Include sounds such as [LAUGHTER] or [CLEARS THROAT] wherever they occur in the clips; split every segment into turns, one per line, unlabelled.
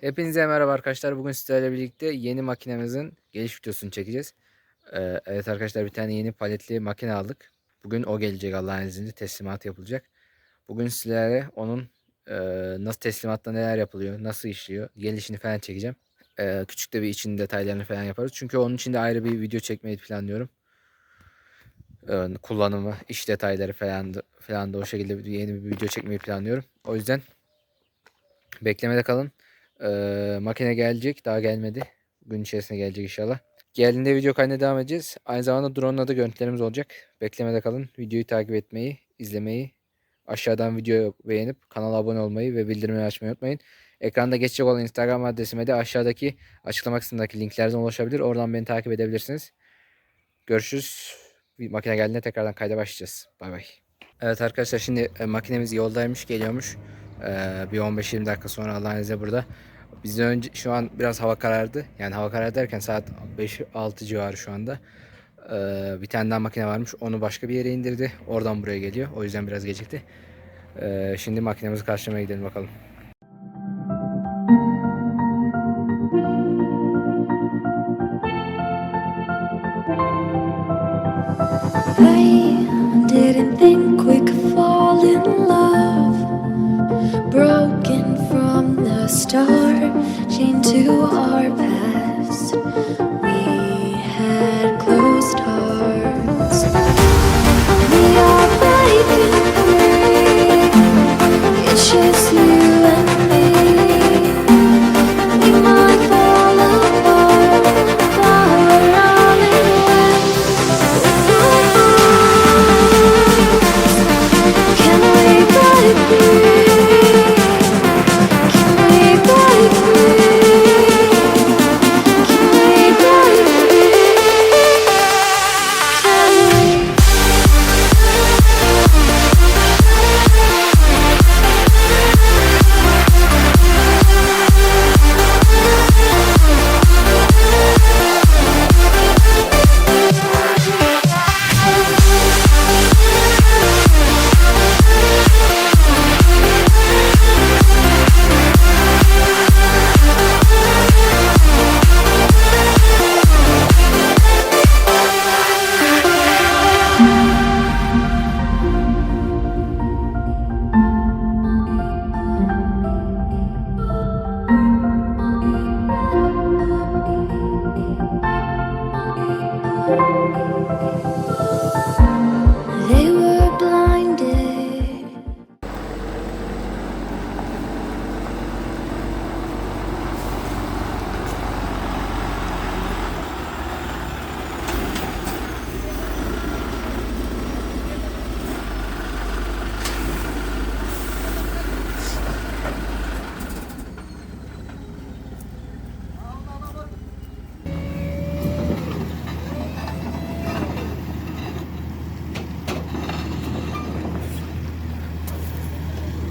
Hepinize merhaba arkadaşlar. Bugün sizlerle birlikte yeni makinemizin geliş videosunu çekeceğiz. Ee, evet arkadaşlar bir tane yeni paletli makine aldık. Bugün o gelecek Allah'ın izniyle teslimat yapılacak. Bugün sizlere onun e, nasıl teslimatta neler yapılıyor, nasıl işliyor, gelişini falan çekeceğim. Ee, küçük de bir için detaylarını falan yaparız. Çünkü onun için de ayrı bir video çekmeyi planlıyorum. Ee, kullanımı, iş detayları falan da, falan da o şekilde yeni bir video çekmeyi planlıyorum. O yüzden beklemede kalın. Ee, makine gelecek. Daha gelmedi. Gün içerisinde gelecek inşallah. Geldiğinde video kaydına devam edeceğiz. Aynı zamanda drone'la da görüntülerimiz olacak. Beklemede kalın. Videoyu takip etmeyi, izlemeyi, aşağıdan videoyu beğenip kanala abone olmayı ve bildirimleri açmayı unutmayın. Ekranda geçecek olan Instagram adresime de aşağıdaki açıklama kısmındaki linklerden ulaşabilir. Oradan beni takip edebilirsiniz. Görüşürüz. Bir makine geldiğinde tekrardan kayda başlayacağız. Bay bay. Evet arkadaşlar şimdi e, makinemiz yoldaymış, geliyormuş. Ee, bir 15-20 dakika sonra Allah'ın izniyle burada. Bizden önce şu an biraz hava karardı. Yani hava karardı derken saat 5-6 civarı şu anda. Ee, bir tane daha makine varmış. Onu başka bir yere indirdi. Oradan buraya geliyor. O yüzden biraz gecikti. Ee, şimdi makinemizi karşılamaya gidelim bakalım.
I didn't think we star chained to our back.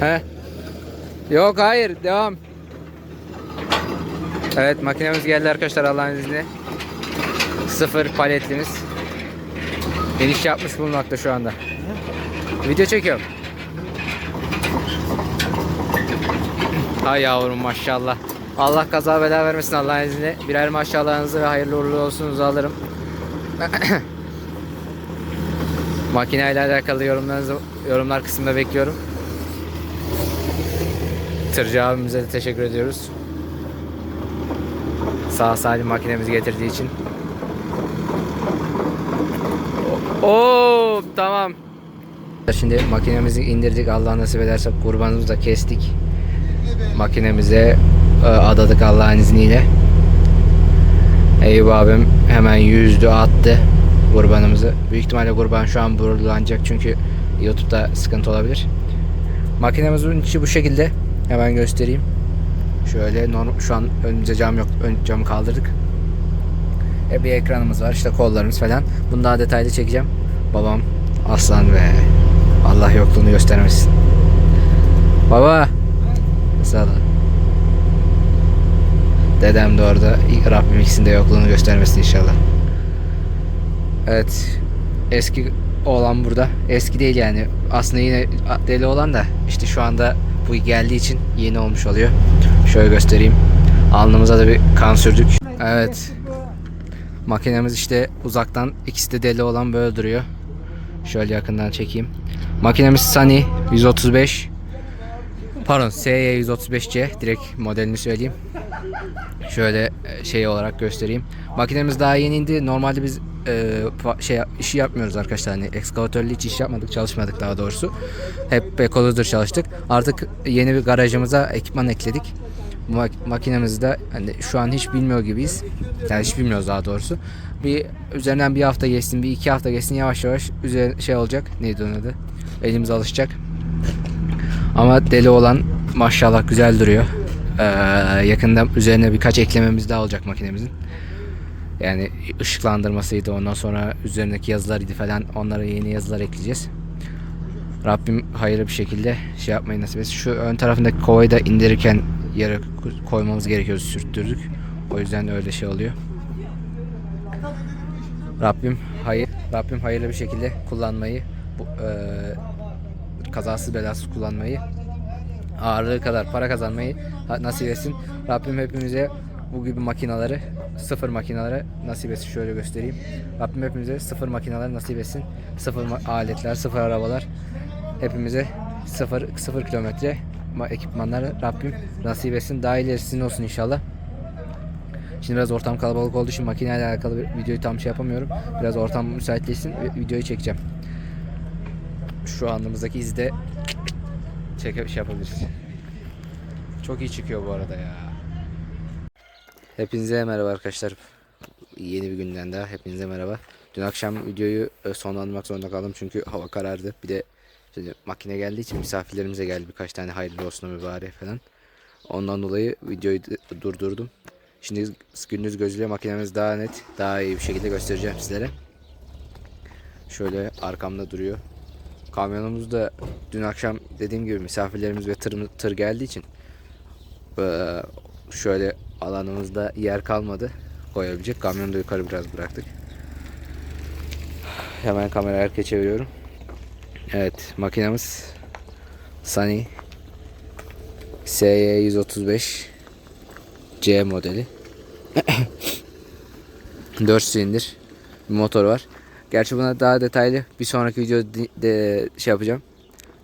He? Yok hayır devam. Evet makinemiz geldi arkadaşlar Allah'ın izniyle. Sıfır paletlimiz. İniş yapmış bulunmakta şu anda. Video çekiyorum. Hay yavrum maşallah. Allah kaza bela vermesin Allah'ın izniyle. Birer maşallahınızı ve hayırlı uğurlu olsunuzu alırım. [COUGHS] Makine ile alakalı yorumlarınızı yorumlar kısmında bekliyorum. Tırcı abimize de teşekkür ediyoruz. Sağ salim makinemizi getirdiği için. Oo tamam. Şimdi makinemizi indirdik. Allah nasip ederse kurbanımızı da kestik. Makinemize e, adadık Allah'ın izniyle. Eyüp abim hemen yüzdü attı kurbanımızı. Büyük ihtimalle kurban şu an burulanacak çünkü YouTube'da sıkıntı olabilir. Makinemizin içi bu şekilde. Hemen göstereyim. Şöyle şu an önümüzde cam yok. Ön camı kaldırdık. E bir ekranımız var. işte kollarımız falan. Bunu daha detaylı çekeceğim. Babam aslan be. Allah yokluğunu göstermesin. Baba. Sağ. Dedem de orada. Rabbim ikisinin de yokluğunu göstermesin inşallah. Evet. Eski olan burada. Eski değil yani. Aslında yine deli olan da işte şu anda bu geldiği için yeni olmuş oluyor. Şöyle göstereyim. Alnımıza da bir kan sürdük. Evet. Makinemiz işte uzaktan ikisi de deli olan böyle duruyor. Şöyle yakından çekeyim. Makinemiz Sunny 135. Pardon SY 135C direkt modelini söyleyeyim. Şöyle e, şey olarak göstereyim. Makinemiz daha yeni indi. Normalde biz e, şey işi yapmıyoruz arkadaşlar. Hani ekskavatörlü hiç iş yapmadık, çalışmadık daha doğrusu. Hep backhoe'dur çalıştık. Artık yeni bir garajımıza ekipman ekledik. Mak- makinemizi de hani şu an hiç bilmiyor gibiyiz. Yani hiç bilmiyoruz daha doğrusu. Bir üzerinden bir hafta geçsin, bir iki hafta geçsin yavaş yavaş üzer şey olacak. Neydi onun adı? Elimiz alışacak. Ama deli olan maşallah güzel duruyor. Ee, yakında üzerine birkaç eklememiz daha olacak makinemizin. Yani ışıklandırmasıydı ondan sonra üzerindeki yazılarıydı falan onlara yeni yazılar ekleyeceğiz. Rabbim hayırlı bir şekilde şey yapmayı nasip etsin. Şu ön tarafındaki kovayı da indirirken yere koymamız gerekiyor sürttürdük. O yüzden öyle şey oluyor. Rabbim hayır Rabbim hayırlı bir şekilde kullanmayı bu, kazasız belasız kullanmayı ağırlığı kadar para kazanmayı nasip etsin. Rabbim hepimize bu gibi makinaları sıfır makinaları nasip etsin. Şöyle göstereyim. Rabbim hepimize sıfır makinaları nasip etsin. Sıfır aletler, sıfır arabalar. Hepimize sıfır, sıfır kilometre ma- ekipmanları Rabbim nasip etsin. Daha ilerisinin olsun inşallah. Şimdi biraz ortam kalabalık olduğu için makineyle alakalı bir videoyu tam şey yapamıyorum. Biraz ortam müsaitleşsin ve videoyu çekeceğim. Şu andımızdaki izde çeke şey yapabiliriz. Çok iyi çıkıyor bu arada ya. Hepinize merhaba arkadaşlar. Yeni bir günden daha hepinize merhaba. Dün akşam videoyu e, sonlandırmak zorunda kaldım çünkü hava karardı. Bir de şimdi makine geldiği için misafirlerimize geldi birkaç tane hayırlı olsun mübarek falan. Ondan dolayı videoyu durdurdum. Şimdi gündüz gözüyle makinemiz daha net, daha iyi bir şekilde göstereceğim sizlere. Şöyle arkamda duruyor. Kamyonumuz da dün akşam dediğim gibi misafirlerimiz ve tır, tır geldiği için eee, şöyle alanımızda yer kalmadı koyabilecek. Kamyonu da yukarı biraz bıraktık. Hemen kamerayı arkaya çeviriyorum. Evet makinamız Sunny SY 135 C modeli. [COUGHS] 4 silindir bir motor var. Gerçi buna daha detaylı bir sonraki videoda de, de şey yapacağım.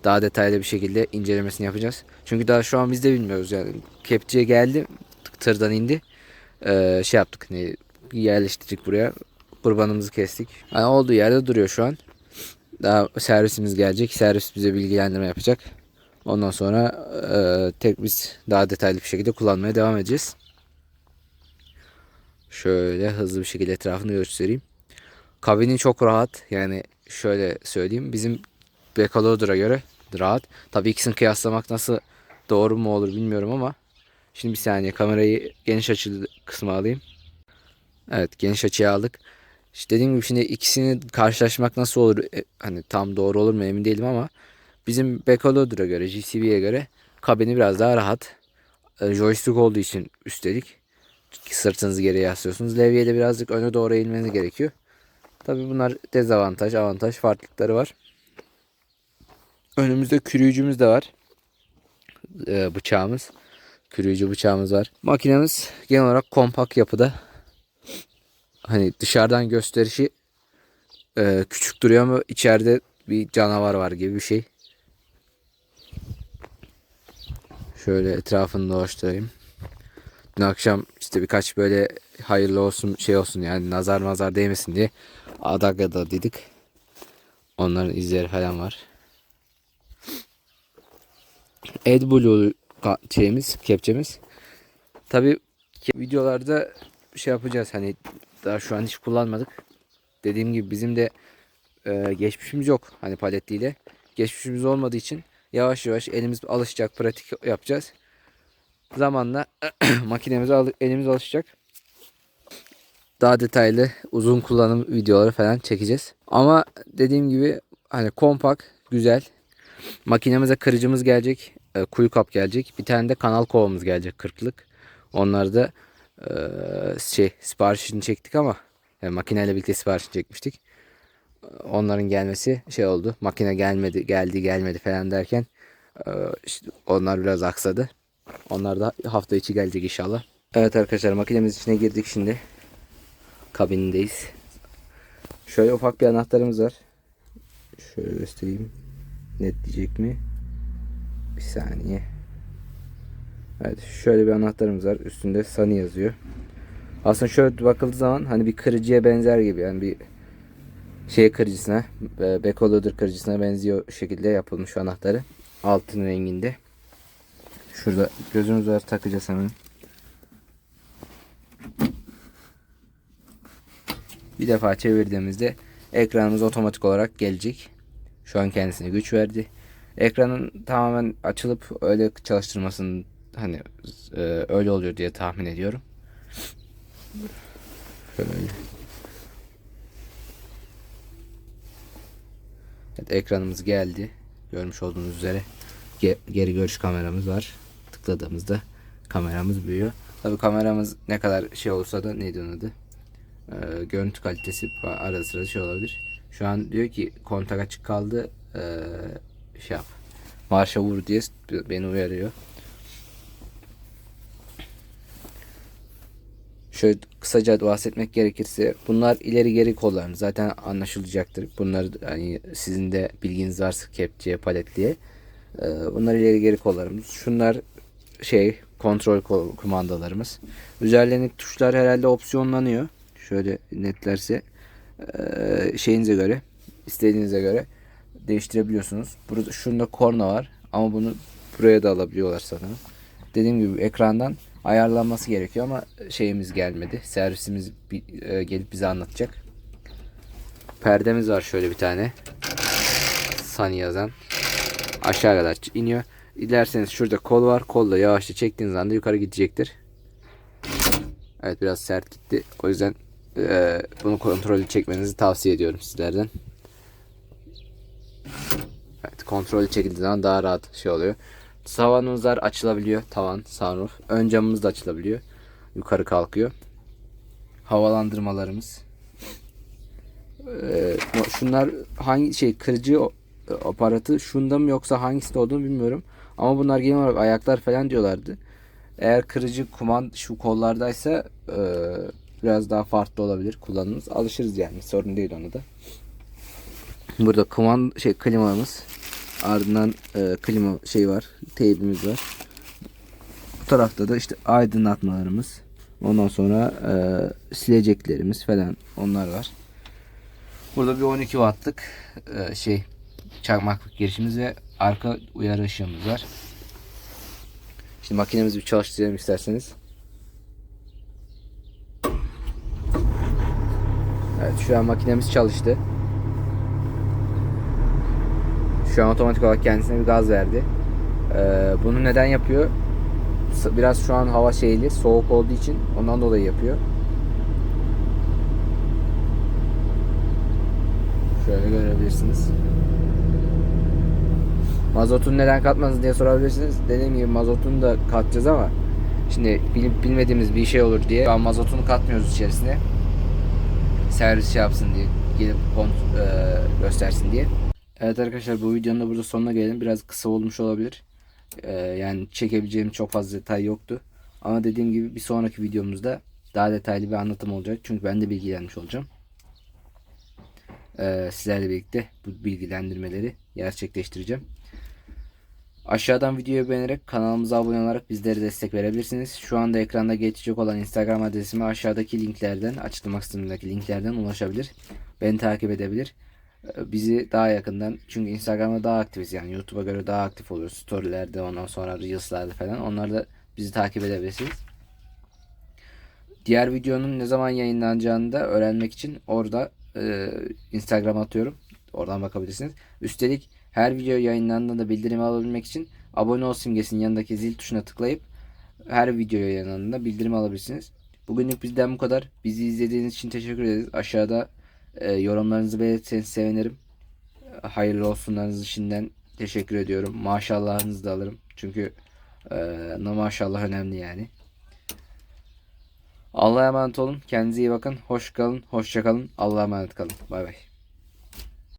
Daha detaylı bir şekilde incelemesini yapacağız. Çünkü daha şu an biz de bilmiyoruz yani. Kepçeye geldi, tırdan indi. Ee, şey yaptık, ne yerleştirdik buraya. Kurbanımızı kestik. Yani olduğu yerde duruyor şu an. Daha servisimiz gelecek. Servis bize bilgilendirme yapacak. Ondan sonra e, tek biz daha detaylı bir şekilde kullanmaya devam edeceğiz. Şöyle hızlı bir şekilde etrafını göstereyim. Kabini çok rahat. Yani şöyle söyleyeyim. Bizim Backloader'a göre rahat. Tabii ikisini kıyaslamak nasıl doğru mu olur bilmiyorum ama şimdi bir saniye kamerayı geniş açılı kısma alayım. Evet geniş açıya aldık. İşte dediğim gibi şimdi ikisini karşılaşmak nasıl olur? E, hani tam doğru olur mu emin değilim ama bizim Backloader'a göre, GCB'ye göre kabini biraz daha rahat. E, joystick olduğu için üstelik sırtınızı geriye yaslıyorsunuz. Levyeyle birazcık öne doğru eğilmeniz gerekiyor. Tabi bunlar dezavantaj, avantaj farklılıkları var. Önümüzde kürüyücümüz de var. Ee, bıçağımız. Kürüyücü bıçağımız var. Makinemiz genel olarak kompakt yapıda. Hani dışarıdan gösterişi e, küçük duruyor ama içeride bir canavar var gibi bir şey. Şöyle etrafını dolaştırayım. Dün akşam işte birkaç böyle hayırlı olsun şey olsun yani nazar mazar değmesin diye Adaga'da dedik. Onların izleri falan var. AdBlue şeyimiz, kepçemiz. Tabi videolarda şey yapacağız hani daha şu an hiç kullanmadık. Dediğim gibi bizim de e, geçmişimiz yok hani paletliyle. Geçmişimiz olmadığı için yavaş yavaş elimiz alışacak, pratik yapacağız. Zamanla [CLEARS THROAT] makinemize al- elimiz alışacak. Daha detaylı uzun kullanım videoları falan çekeceğiz. Ama dediğim gibi hani kompakt, güzel. Makinemize kırıcımız gelecek. e, kuyu kap gelecek. Bir tane de kanal kovamız gelecek 40'lık. Onları da e, şey siparişini çektik ama yani makineyle birlikte siparişini çekmiştik. Onların gelmesi şey oldu. Makine gelmedi, geldi, gelmedi falan derken e, işte onlar biraz aksadı. Onlar da hafta içi gelecek inşallah. Evet arkadaşlar makinemiz içine girdik şimdi. Kabinindeyiz. Şöyle ufak bir anahtarımız var. Şöyle göstereyim. Net diyecek mi? Bir saniye. Evet şöyle bir anahtarımız var. Üstünde Sani yazıyor. Aslında şöyle bakıldığı zaman hani bir kırıcıya benzer gibi yani bir şey kırıcısına, e, backloader kırıcısına benziyor şekilde yapılmış anahtarı. Altın renginde. Şurada gözümüz var takacağız hemen. Bir defa çevirdiğimizde ekranımız otomatik olarak gelecek. Şu an kendisine güç verdi. Ekranın tamamen açılıp öyle çalıştırmasının hani e, öyle oluyor diye tahmin ediyorum. Şöyle. Evet, ekranımız geldi. Görmüş olduğunuz üzere ge- geri görüş kameramız var. Tıkladığımızda kameramız büyüyor. Tabii kameramız ne kadar şey olsa da neydi onun adı? Ee, görüntü kalitesi arada sırada şey olabilir. Şu an diyor ki kontak açık kaldı. Ee, şey yap. Marşa vur diye beni uyarıyor. Şöyle kısaca bahsetmek gerekirse bunlar ileri geri kollarımız zaten anlaşılacaktır. Bunları hani sizin de bilginiz varsa kepçe, palet diye. Ee, bunlar ileri geri kollarımız. Şunlar şey kontrol kumandalarımız. Üzerlerindeki tuşlar herhalde opsiyonlanıyor. Şöyle netlerse ee, şeyinize göre, istediğinize göre değiştirebiliyorsunuz. Burada şunda korna var ama bunu buraya da alabiliyorlar sanırım. Dediğim gibi ekrandan ayarlanması gerekiyor ama şeyimiz gelmedi. Servisimiz bi- e, gelip bize anlatacak. Perdemiz var şöyle bir tane. Sunny yazan. Aşağı kadar iniyor. Dilerseniz şurada kol var. Kolla yavaşça çektiğiniz anda yukarı gidecektir. Evet biraz sert gitti. O yüzden e, bunu kontrolü çekmenizi tavsiye ediyorum sizlerden. Evet kontrolü çekildiği zaman daha rahat şey oluyor. Tavanımızlar açılabiliyor. Tavan, sunroof. Ön camımız da açılabiliyor. Yukarı kalkıyor. Havalandırmalarımız. Ee, şunlar hangi şey kırıcı o- aparatı şunda mı yoksa hangisinde olduğunu bilmiyorum. Ama bunlar genel olarak ayaklar falan diyorlardı. Eğer kırıcı kumand şu kollardaysa e, biraz daha farklı olabilir kullanımız. Alışırız yani sorun değil onu da. Burada kumand şey klimamız. Ardından e, klima şey var. Teybimiz var. Bu tarafta da işte aydınlatmalarımız. Ondan sonra e, sileceklerimiz falan onlar var. Burada bir 12 wattlık e, şey çakmaklık girişimiz ve arka uyarı ışığımız var. Şimdi makinemizi bir çalıştıralım isterseniz. Evet şu an makinemiz çalıştı. Şu an otomatik olarak kendisine bir gaz verdi. Ee, bunu neden yapıyor? Biraz şu an hava şeyli, soğuk olduğu için ondan dolayı yapıyor. Şöyle görebilirsiniz. Mazotun neden katmadınız diye sorabilirsiniz. Dediğim gibi mazotunu da katacağız ama şimdi bilip bilmediğimiz bir şey olur diye an mazotunu katmıyoruz içerisine. Servis şey yapsın diye, gelip kont- e, göstersin diye. Evet arkadaşlar bu videonun da burada sonuna gelelim. Biraz kısa olmuş olabilir. Ee, yani çekebileceğim çok fazla detay yoktu. Ama dediğim gibi bir sonraki videomuzda daha detaylı bir anlatım olacak. Çünkü ben de bilgilenmiş olacağım. Ee, sizlerle birlikte bu bilgilendirmeleri gerçekleştireceğim. Aşağıdan videoyu beğenerek kanalımıza abone olarak bizlere destek verebilirsiniz. Şu anda ekranda geçecek olan Instagram adresime aşağıdaki linklerden, açıklama kısmındaki linklerden ulaşabilir. Beni takip edebilir. Ee, Bizi daha yakından çünkü Instagram'da daha aktifiz yani YouTube'a göre daha aktif oluyoruz. Storylerde ondan sonra Reels'larda falan. Onlarda bizi takip edebilirsiniz. Diğer videonun ne zaman yayınlanacağını da öğrenmek için orada e, Instagram atıyorum. Oradan bakabilirsiniz. Üstelik her video yayınlandığında bildirim alabilmek için abone ol simgesinin yanındaki zil tuşuna tıklayıp her video yayınlandığında bildirim alabilirsiniz. Bugünlük bizden bu kadar. Bizi izlediğiniz için teşekkür ederiz. Aşağıda e, yorumlarınızı belirtirseniz sevinirim. Hayırlı olsunlarınız şimdiden teşekkür ediyorum. Maşallahınızı da alırım. Çünkü e, maşallah önemli yani. Allah'a emanet olun. Kendinize iyi bakın. Hoş kalın. Hoşça kalın. Allah'a emanet kalın. Bay bay.